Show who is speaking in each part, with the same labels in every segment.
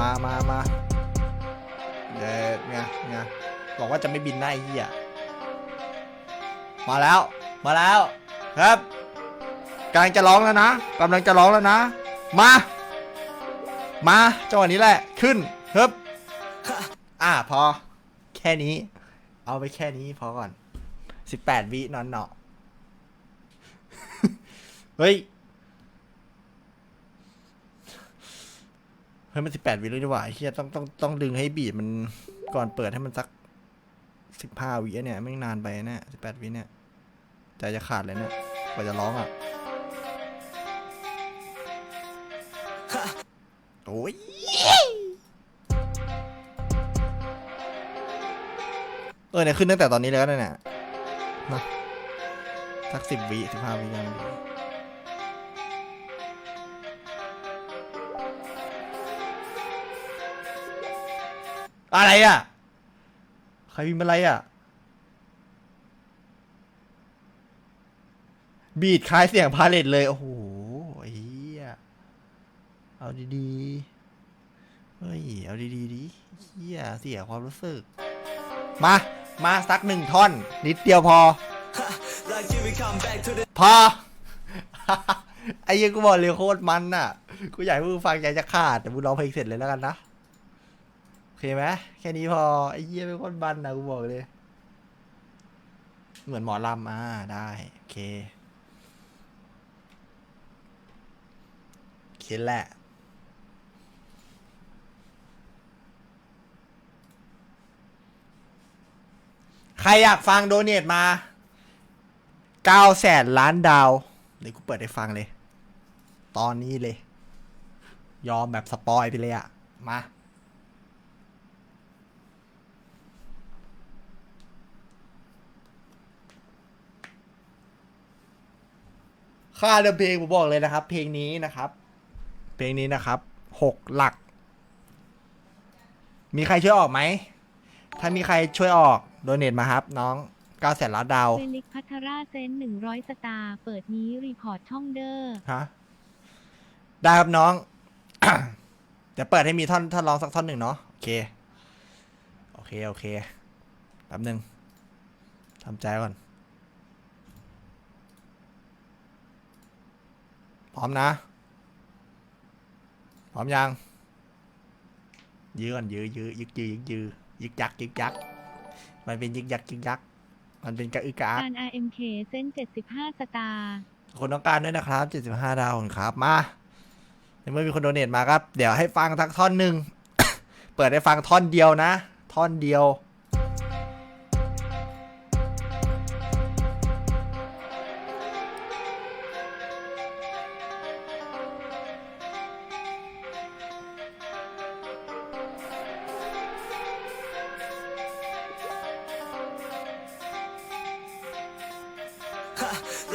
Speaker 1: มามามาเดี๋ยวไงไงบอกว่าจะไม่บินหน้าไอ้เหี้ยมาแล้ว มาแล้ว ครับกำลังจะร้องแล้วนะกำลังจะร้องแล้วนะ มา มาจังหวะนี้แหละ ขึ้นเฮึบอ่าพอ แค่นี้ เอาไปแค่นี้พอก่อนสิบแปดวินอนเนาะเฮ้ย เฮ้ยมันสิบแปดวิเลยดีกว่าเฮียต้องต้องต้องดึงให้บีดมันก่อนเปิดให้มันสักสิบห้าวิเนี่ยไม่งนานไปแน่สิบแปดวิเนี่ยใจจะขาดเลยเนี่ยกว่าจะร้องอะโอ้ยเออเนี่ยขึ้นตั้งแต่ตอนนี้แล้วเนี่ยมาสักสิบวิสิบห้าวิยัง อะไรอะ ใครพิมพ์อะไรอะ บีดคล้ายเสียงพาเลตเลย โอ้โหไอ้เหี้ยเอาดีๆ เฮ้ย เอาดีๆดิเฮียเสียความรู้สึก มา มาสักหนึ่งท่อน นิดเดียวพอ พอ ไอ้เหี้ยังกูบอกเลยโคตรมันน่ะ กูอยากให้มึงฟังใจจะขาด แต่มึงร้องเพลงเสร็จเลยแล้วกันนะ เคไหมแค่นี้พอ ไอ้เหี้ยเป็นคตรมันนะกูบอกเลย เหมือนหมอลำอ่าได้ โอเคโอเคแหละใครอยากฟังโดเนทมา9แสนล้านดาว เดี๋ยวกูเปิดให้ฟังเลย ตอนนี้เลย ยอมแบบสปอยไปเลยอะมา ค่าเดิมเพลงผมบอกเลยนะครับ เพลงนี้นะครับ เพลงนี้นะครับหกหลัก มีใครช่วยออกไหม ถ้ามีใครช่วยออกโดเนทมาครับ น้อง9ก้าแสนล้านดาว
Speaker 2: เฟลิกพัทราเซนหนึ่งร้อยสตาร์เปิดนี้รีพอร์ตช่องเดอร์
Speaker 1: ฮะได้ครับน้อง เดี๋ยวเปิดให้มีท่อนท่อนร้องสักท่อนหนึ่งเนาะโอเค โอเค โอเคแป๊บหนึ่งทำใจก่อน พร้อมนะ พร้อมยัง ยื้อก่อนยื้อยื้อยึกยื้อยึกยื้อยึกยักยึกยัก มันเป็นยึกยักยึกยัก มันเป็นกระอึกกระอัก
Speaker 2: การ RMK เซนเจ็ดสิบห้าสตาร์
Speaker 1: คนต้องการด้วยนะครับ 75 ดาวขอบคุณครับ มาในเมื่อมีคนโดเนทมาครับ เดี๋ยวให้ฟังทักท่อนหนึ่ง เปิดให้ฟังท่อนเดียวนะ ท่อนเดียว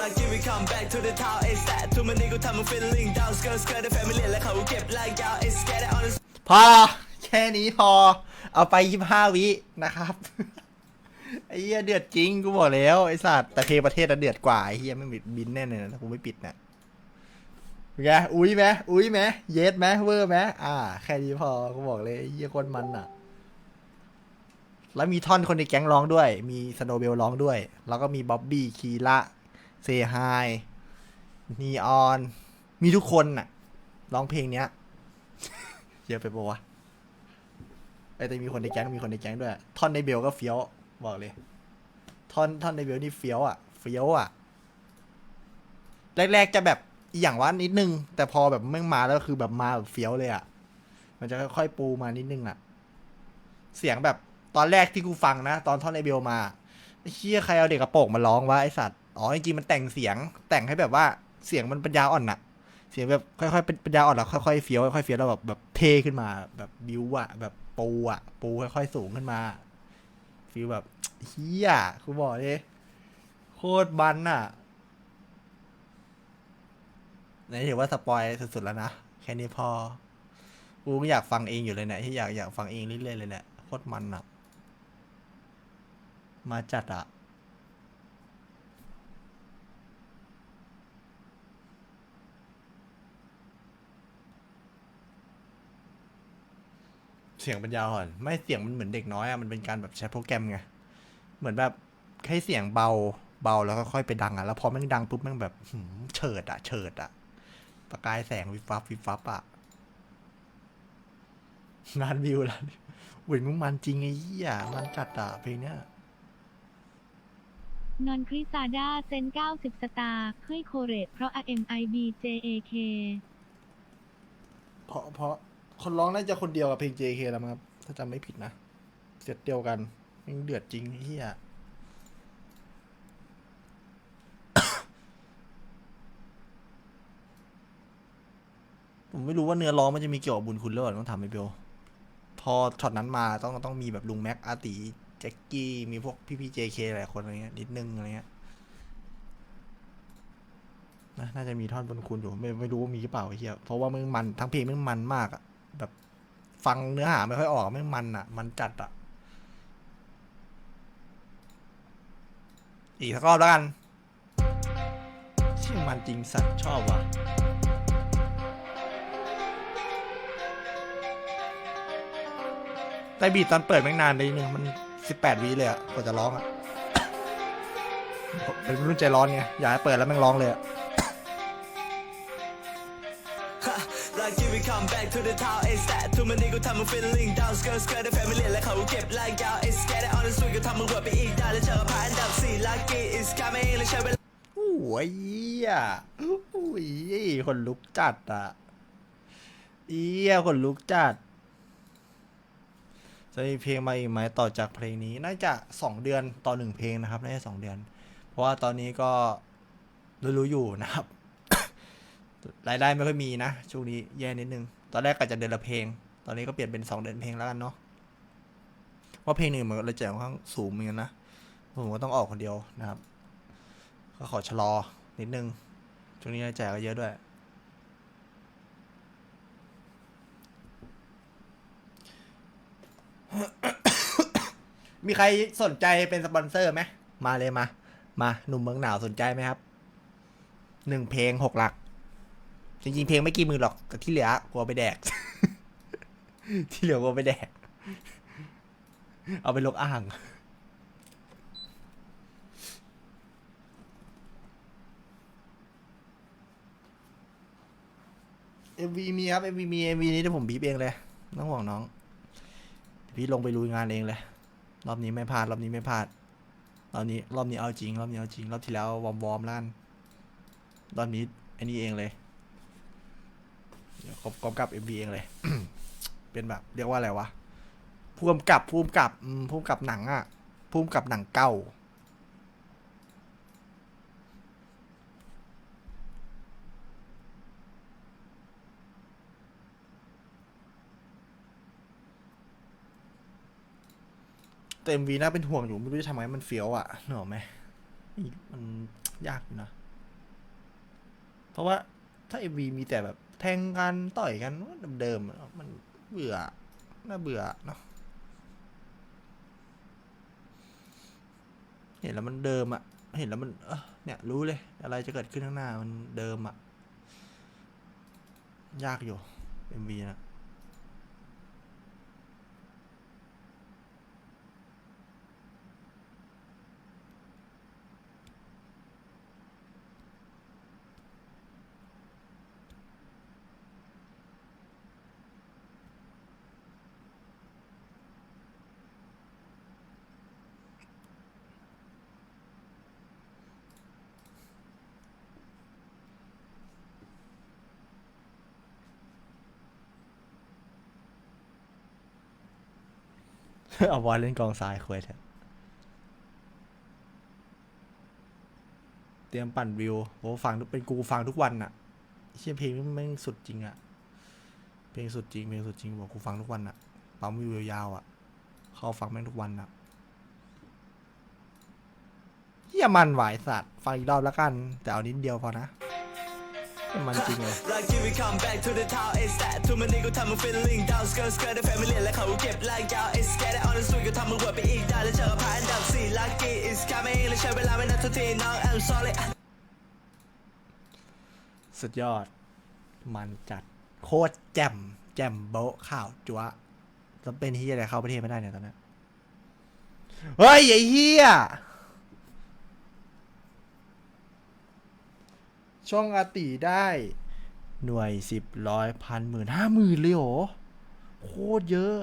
Speaker 3: Like if we come back to the town it's that too many กูทำมึง feeling down skirt skirt ได้แฟมิเลียและเขาเก็บลายยาว it's get it on the
Speaker 1: พอ แค่นี้พอ เอาไป25วินะครับ ไอ้เหี้ยเดือดจริงกูบอกแล้วไอ้สัตว์แต่เพลงประเทศน่ะเดือดกว่าไอ้เหี้ยไม่บิดบินแน่เลยนะถ้ากูไม่ปิดนะเป็นไงอุ้ยไหมอุ้ยไหมเยสไหมเวอร์ไหมอ่า แค่นี้พอกูบอกเลยไอ้เหี้ยโคนมันอะ แล้วมีท่อนคนในแก๊งร้องด้วย มีสโนเบลร้องด้วย แล้วก็มีบ๊อบบี้คีระ เซฮายนีออน มีทุกคนน่ะ ร้องเพลงเนี้ย เยอะไปปะวะไอแต่มีคนในแก๊งมีคนในแก๊งด้วย ท่อนในเบลก็เฟี้ยว บอกเลย ท่อนท่อนในเบลนี่เฟี้ยวอะ เฟี้ยวอะ แรกๆจะแบบอย่างว่านิดนึง แต่พอแบบแม่งมาแล้วคือแบบมาแบบเฟี้ยวเลยอะ มันจะค่อยๆปูมานิดนึงอะ เสียงแบบตอนแรกที่กูฟังนะ ตอนท่อนในเบลมาเชี่ยใครเอาเด็กกระโปรงมาร้องวะไอสัตว์ อ๋อจริงๆมันแต่งเสียงแต่งให้แบบว่าเสียงมันปัญญาอ่อนน่ะเสียงแบบค่อยๆเป็นปัญญาอ่อนแล้วค่อยๆเฟี้ยวค่อยๆเฟี้ยวแล้วแบบแบบเทขึ้นมา แบบบิวอะแบบปูอะปูค่อยๆสูงขึ้นมาฟีลแบบเฮียกูบอกเลยโคตรบันอะไหนถือว่าสปอยสุดๆแล้วนะแค่นี้พอกูก็อยากฟังเองอยู่เลยเนี่ยที่อยากอยากฟังเองเรื่อยๆเลยเนี่ยโคตรมันอะมาจัดอะ สียงปัญญาอ่อน ไม่เสียงมันเหมือนเด็กน้อยอะมันเป็นการแบบใช้โปรแกรมไง เหมือนแบบให้เสียงเบาเบาแล้วก็ค่อยไปดังอะแล้วพอแมันดังปุ๊บแมันแบบหืมเฉิดอะเฉิดอะประกายแสงวิบวับวิบวับอะล้านวิวล้านวิวเว้ยมึงมันจริงไอ้เหี้ยมันจัดอะเพลงเนี้ย
Speaker 2: นอนคริซาดาเซน90 สตาร์เฮ้ยโคเรตเพราะ RMIB JAK
Speaker 1: เพราะเพราะ คนร้องน่าจะคนเดียวกับเพลง JK แล้วมั้งครับ ถ้าจำไม่ผิดนะ เสร็จเดียวกันมันเดือดจริงเฮียผมไม่รู้ว่าเนื้อร้องมันจะมีเกี่ยวกับบุญคุณหรือเปล่าต้องถามไอ้เบลพอช็อตนั้นมาต้องต้องมีแบบลุงแม็กอาร์ตีแจ็คกี้มีพวกพี่พี่ JK หลายคนอะไรเงี้ยนิดนึงอะไรเงี้ยนะน่าจะมีท่อนบุญคุณอยู่ไม่ไม่รู้ว่ามีหรือเปล่าเหี้ยเพราะว่ามึงมันทั้งเพลงมึงมันมากอะ ฟังเนื้อหาไม่ค่อยออกไมึงมันอะมันจัดอะอีกสักรอบแล้วกันชื่อมันจริงสัตว์ชอบว่ะแต่บีตอนเปิดแม่งนานเลยนึงมันสิบแปดวิเลยอะกว่าจะร้องอะเป็นรุ่นใจร้อนไง อยากให้เปิดแล้วแม่งร้องเลยอะ
Speaker 3: to the town ASAP ทุกมันนี้กูทำมึง feeling down skirt skirt ได้แฟมิเลียและเขาเก็บลายยาว it's get it on the street กูทำมึงเวิร์ดไปอีกได้แล้วเจอผ่านอันดับสี่ lucky is coming และใช้เวลา
Speaker 1: โอ้ยเหี้ยโอ้ยคนลุกจัดอะเอี้ยคนลุกจัด จะมีเพลงมาอีกไหมต่อจากเพลงนี้น่าจะสองเดือนต่อหนึ่งเพลงนะครับน่าจะสองเดือน เพราะว่าตอนนี้ก็รู้ๆอยู่นะครับรายได้ไม่ค่อยมีนะช่วงนี้แย่นิดนึงตอนแรกก็จะเดือนละเพลง ตอนนี้ก็เปลี่ยนเป็นสองเดือนเพลงแล้วกันเนาะเพราเพลงหนึ่งมันเลยแจกค่อนข้างสูงเหมือนกันนะผมก็ต้องออกคนเดียวนะครับ ก็ขอชะลอนิดนึงช่วงนี้รายจ่ายก็เยอะด้วย มีใครสนใจเป็นสปอนเซอร์ไหมมาเลยมา มาหนุ่มเมืองหนาวสนใจไหมครับหนึ่งเพลงหกหลัก จริงๆเพลงไม่กี่หมื่นหรอกแต่ที่เหลือกลัวไปแดก ที่เหลือกลัวไปแดก เอาไปลกอ่าง MV มีครับ MV มี MV นี้ที่ผมบีบเองเลยน้องห่วงน้อง พี่ลงไปลุยงานเองเลย รอบนี้ไม่พลาด รอบนี้ไม่พลาด รอบนี้ รอบนี้เอาจริง รอบนี้เอาจริง รอบที่แล้ววอมวอมล้านรอบนี้ไอ้นี่เองเลย เดี๋ยวกำกับ MV เองเลย เป็นแบบ เรียกว่าอะไรวะผู้กำกับผู้กำกับอืมกับหนังอะผู้กำกับหนังเก่าแต่ MV น่าเป็นห่วงอยู่ไม่รู้จะทำไงมันเฟี้ยวอะนึกอไหมมันยากอยู่นะ เพราะว่าถ้า MV มีแต่แบบ แทงกันต่อยกันเดิมๆมันเบื่อน่าเบื่อเนาะเห็นแล้วมันเดิมอะเห็นแล้วมันเออเนี่ยรู้เลย อะไรจะเกิดขึ้นข้างหน้ามันเดิมอะยากอยู่เอ็มวีนะ เอาบอลเล่นกองทรายคุยเถอะเตรียมปั่นวิวโหฟังเป็นกูฟังทุกวันอะเชี่ยเพลงแม่งสุดจริงอะเพลงสุดจริงเพลงสุดจริงบอกกูฟังทุกวันอะปั๊มวิวยาวๆอะเข้าฟังแม่งทุกวันอะเฮียมันหวายสัตว์ฟังอีกรอบแล้วกัน แต่เอานิดเดียวพอนะ มันจริงเลย
Speaker 3: Like you we come back to the town ASAP ทุกมันนี้กูทำมึง feeling down skirt skirt ได้แฟมิเลียและเขาเก็บลายยาว it's get it on the street กูทำมึงเวิร์ดไปอีกได้แล้วเจอผ่านอันดับสี่ lucky is coming และใช้เวลาไม่นานทุกทีน้อง I'm sorry
Speaker 1: สุดยอด มันจัดโคตรแจ่มแจ่มโบ๊ะข่าวจัวะจำเป็นที่อะไรเข้าประเทศไม่ได้เนี่ยตอนนั้นเฮ้ยไอ้เฮีย ช่องอาติได้ หน่วยสิบร้อยพันหมื่นห้าหมื่นเลยเหรอโคตรเยอะ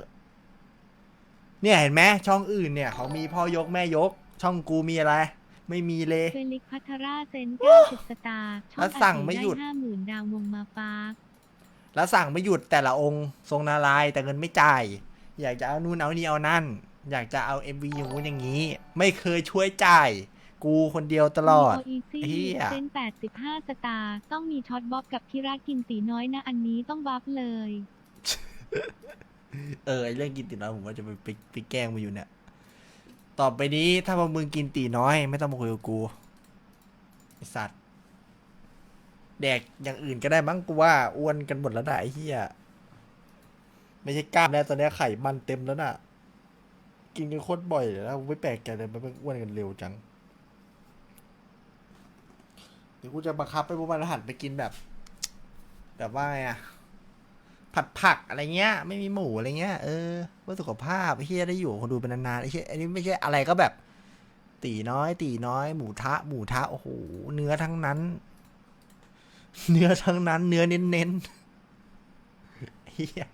Speaker 1: เนี่ยเห็นไหมช่องอื่นเนี่ยเขามีพ่อยกแม่ยก ช่องกูมีอะไร ไม่มีเลย
Speaker 2: เฟลิกพัทราเซน90สตาร์ช่อง
Speaker 1: แล้วสั่งไม่หยุด
Speaker 2: ห้าหมื่นดาววงมาปาร์ค
Speaker 1: แล้วสั่งไม่หยุดแต่ละองค์ทรงนารายณ์แต่เงินไม่จ่าย อยากจะเอานู่นเอานี่เอานั่น อยากจะเอา MV อย่างงู้นอย่างนี้ ไม่เคยช่วยจ่าย กูคนเดียวตลอด
Speaker 2: โอีซี่
Speaker 1: ไอ้เหี้ย
Speaker 2: เซน85สตาร์ต้องมีช็อตบ๊อบกับคิรากินตีน้อยนะ อันนี้ต้องบัฟเลย
Speaker 1: เออไอเรื่องกินตีน้อยผมว่าจะไปไปไปแกล้งมาอยู่เนี่ย ต่อไปนี้ถ้าพวกมึงกินตีน้อย ไม่ต้องมาคุยกับกูไอสัตว์แดกอย่างอื่นก็ได้มั้งกูว่าอ้วนกันหมดแล้วนะไอ้เหี้ยไม่ใช่กล้ามแล้วตอนเนี้ยไขมันเต็มแล้วน่ะ กินกันโคตรบ่อยเลยนะกูไม่แปลกใจเลยมันอ้วนกันเร็วจังเดี๋ยวกูจะบังคับให้พวกมันหันไปกินแบบ แบบว่าไงอะผัดผักอะไรเงี้ย ไม่มีหมูอะไรเงี้ยเออเพื่อสุขภาพไอ้เฮียได้อยู่คนดูเป็นนานๆไอ้เฮียอันนี้ไม่ใช่อะไรก็แบบ ตีน้อย ตีน้อย หมูทะ หมูทะโอ้โหเนื้อทั้งนั้น เนื้อทั้งนั้น เนื้อเน้นๆเฮีย